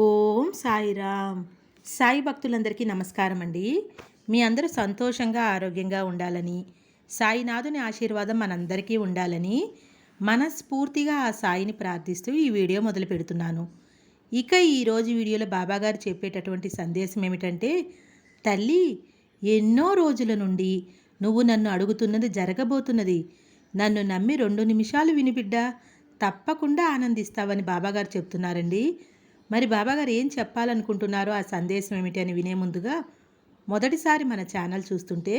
ఓం సాయిరామ్. సాయి భక్తులందరికీ నమస్కారం అండి. మీ అందరూ సంతోషంగా ఆరోగ్యంగా ఉండాలని సాయినాథుని ఆశీర్వాదం మనందరికీ ఉండాలని మనస్ఫూర్తిగా ఆ సాయిని ప్రార్థిస్తూ ఈ వీడియో మొదలు పెడుతున్నాను. ఇక ఈరోజు వీడియోలో బాబాగారు చెప్పేటటువంటి సందేశం ఏమిటంటే తల్లి ఎన్నో రోజుల నుండి నువ్వు నన్ను అడుగుతున్నది జరగబోతున్నది. నన్ను నమ్మి రెండు నిమిషాలు వినిబిడ్డా తప్పకుండా ఆనందిస్తావని బాబాగారు చెప్తున్నారండి. మరి బాబాగారు ఏం చెప్పాలనుకుంటున్నారో ఆ సందేశం ఏమిటి అని వినే ముందుగా మొదటిసారి మన ఛానల్ చూస్తుంటే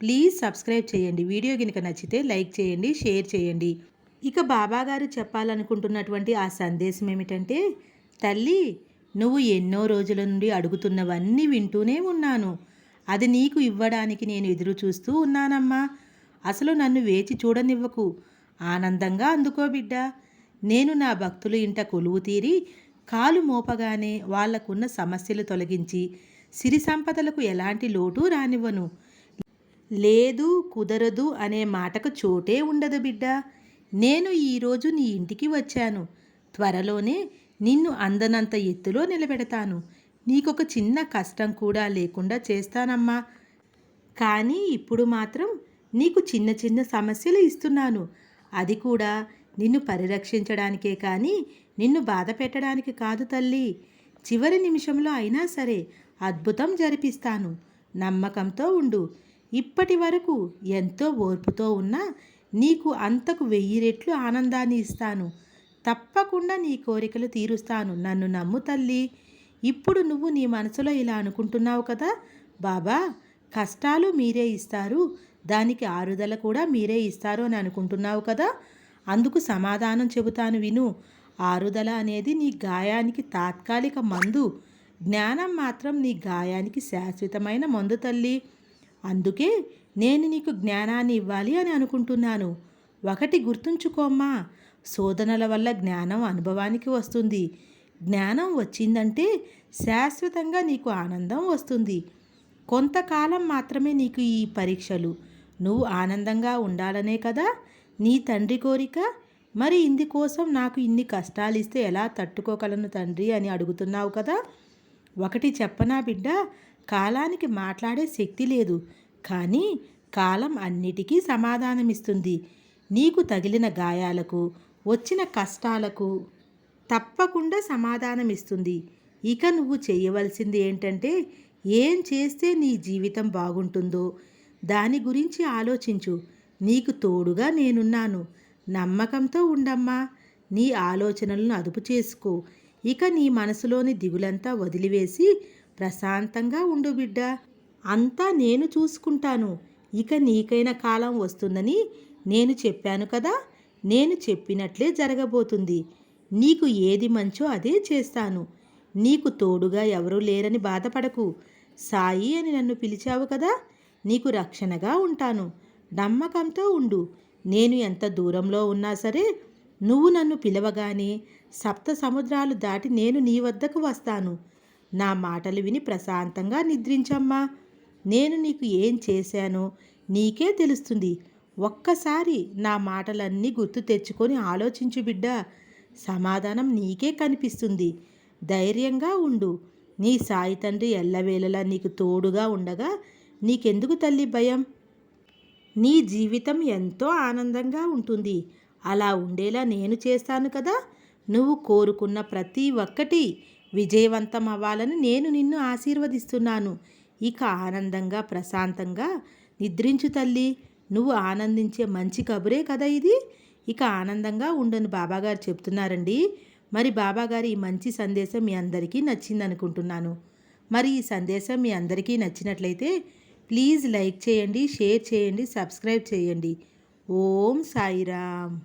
ప్లీజ్ సబ్స్క్రైబ్ చేయండి. వీడియో కనుక నచ్చితే లైక్ చేయండి షేర్ చేయండి. ఇక బాబాగారు చెప్పాలనుకుంటున్నటువంటి ఆ సందేశం ఏమిటంటే తల్లి నువ్వు ఎన్నో రోజుల నుండి అడుగుతున్నవన్నీ వింటూనే ఉన్నాను. అది నీకు ఇవ్వడానికి నేను ఎదురు చూస్తూ ఉన్నానమ్మా. అసలు నన్ను వేచి చూడనివ్వకు. ఆనందంగా అందుకో బిడ్డ. నేను నా భక్తులు ఇంట కొలువు తీరి కాలు మోపగానే వాళ్ళకున్న సమస్యలు తొలగించి సిరి సంపదలకు ఎలాంటి లోటు రానివ్వను. లేదు కుదరదు అనే మాటకు చోటే ఉండదు బిడ్డ. నేను ఈరోజు నీ ఇంటికి వచ్చాను. త్వరలోనే నిన్ను అందనంత ఎత్తులో నిలబెడతాను. నీకొక చిన్న కష్టం కూడా లేకుండా చేస్తానమ్మా. కానీ ఇప్పుడు మాత్రం నీకు చిన్న చిన్న సమస్యలు ఇస్తున్నాను. అది కూడా నిన్ను పరిరక్షించడానికే కానీ నిన్ను బాధ పెట్టడానికి కాదు తల్లి. చివరి నిమిషంలో అయినా సరే అద్భుతం జరిపిస్తాను. నమ్మకంతో ఉండు. ఇప్పటి వరకు ఎంతో ఓర్పుతో ఉన్నా నీకు అంతకు వెయ్యి రెట్లు ఆనందాన్ని ఇస్తాను. తప్పకుండా నీ కోరికలు తీరుస్తాను. నన్ను నమ్ము తల్లి. ఇప్పుడు నువ్వు నీ మనసులో ఇలా అనుకుంటున్నావు కదా? బాబా కష్టాలు మీరే ఇస్తారు. దానికి ఆరుదల కూడా మీరే ఇస్తారు అని అనుకుంటున్నావు కదా? అందుకు సమాధానం చెబుతాను విను. ఆరుదల అనేది నీ గాయానికి తాత్కాలిక మందు. జ్ఞానం మాత్రం నీ గాయానికి శాశ్వతమైన మందు తల్లి. అందుకే నేను నీకు జ్ఞానాన్ని ఇవ్వాలి అని అనుకుంటున్నాను. ఒకటి గుర్తుంచుకోమ్మా శోధనల వల్ల జ్ఞానం అనుభవానికి వస్తుంది. జ్ఞానం వచ్చిందంటే శాశ్వతంగా నీకు ఆనందం వస్తుంది. కొంతకాలం మాత్రమే నీకు ఈ పరీక్షలు. నువ్వు ఆనందంగా ఉండాలనే కదా? నీ తండ్రి కోరిక? మరి ఇందుకోసం నాకు ఇన్ని కష్టాలు ఇస్తే ఎలా తట్టుకోగలను తండ్రి అని అడుగుతున్నావు కదా? ఒకటి చెప్పనా బిడ్డ? కాలానికి మాట్లాడే శక్తి లేదు. కానీ కాలం అన్నిటికీ సమాధానమిస్తుంది. నీకు తగిలిన గాయాలకు వచ్చిన కష్టాలకు తప్పకుండా సమాధానమిస్తుంది. ఇక నువ్వు చేయవలసింది ఏంటంటే ఏం చేస్తే నీ జీవితం బాగుంటుందో దాని గురించి ఆలోచించు. నీకు తోడుగా నేనున్నాను. నమ్మకంతో ఉండమ్మా. నీ ఆలోచనలను అదుపు చేసుకో. ఇక నీ మనసులోని దిగులంతా వదిలివేసి ప్రశాంతంగా ఉండు బిడ్డ. అంతా నేను చూసుకుంటాను. ఇక నీకైన కాలం వస్తుందని నేను చెప్పాను కదా? నేను చెప్పినట్లే జరగబోతుంది. నీకు ఏది మంచో అదే చేస్తాను. నీకు తోడుగా ఎవరూ లేరని బాధపడకు. సాయి అని నన్ను పిలిచావు కదా? నీకు రక్షణగా ఉంటాను. నమ్మకంతో ఉండు. నేను ఎంత దూరంలో ఉన్నా సరే నువ్వు నన్ను పిలవగానే సప్త సముద్రాలు దాటి నేను నీ వద్దకు వస్తాను. నా మాటలు విని ప్రశాంతంగా నిద్రించమ్మా. నేను నీకు ఏం చేశానో నీకే తెలుస్తుంది. ఒక్కసారి నా మాటలన్నీ గుర్తు తెచ్చుకొని ఆలోచించు బిడ్డ. సమాధానం నీకే కనిపిస్తుంది. ధైర్యంగా ఉండు. నీ సాయి తండ్రి ఎల్లవేళలా నీకు తోడుగా ఉండగా నీకెందుకు తల్లి భయం? నీ జీవితం ఎంతో ఆనందంగా ఉంటుంది. అలా ఉండేలా నేను చేస్తాను కదా. నువ్వు కోరుకున్న ప్రతి ఒక్కటి విజయవంతం అవ్వాలని నేను నిన్ను ఆశీర్వదిస్తున్నాను. ఇక ఆనందంగా ప్రశాంతంగా నిద్రించు తల్లి. నువ్వు ఆనందించే మంచి కబురే కదా ఇది. ఇక ఆనందంగా ఉండని బాబాగారు చెప్తున్నారండి. మరి బాబాగారి ఈ మంచి సందేశం మీ అందరికీ నచ్చిందనుకుంటున్నాను. మరి ఈ సందేశం మీ అందరికీ నచ్చినట్లయితే ప్లీజ్ లైక్ చేయండి షేర్ చేయండి సబ్స్క్రైబ్ చేయండి. ఓం సాయిరామ్.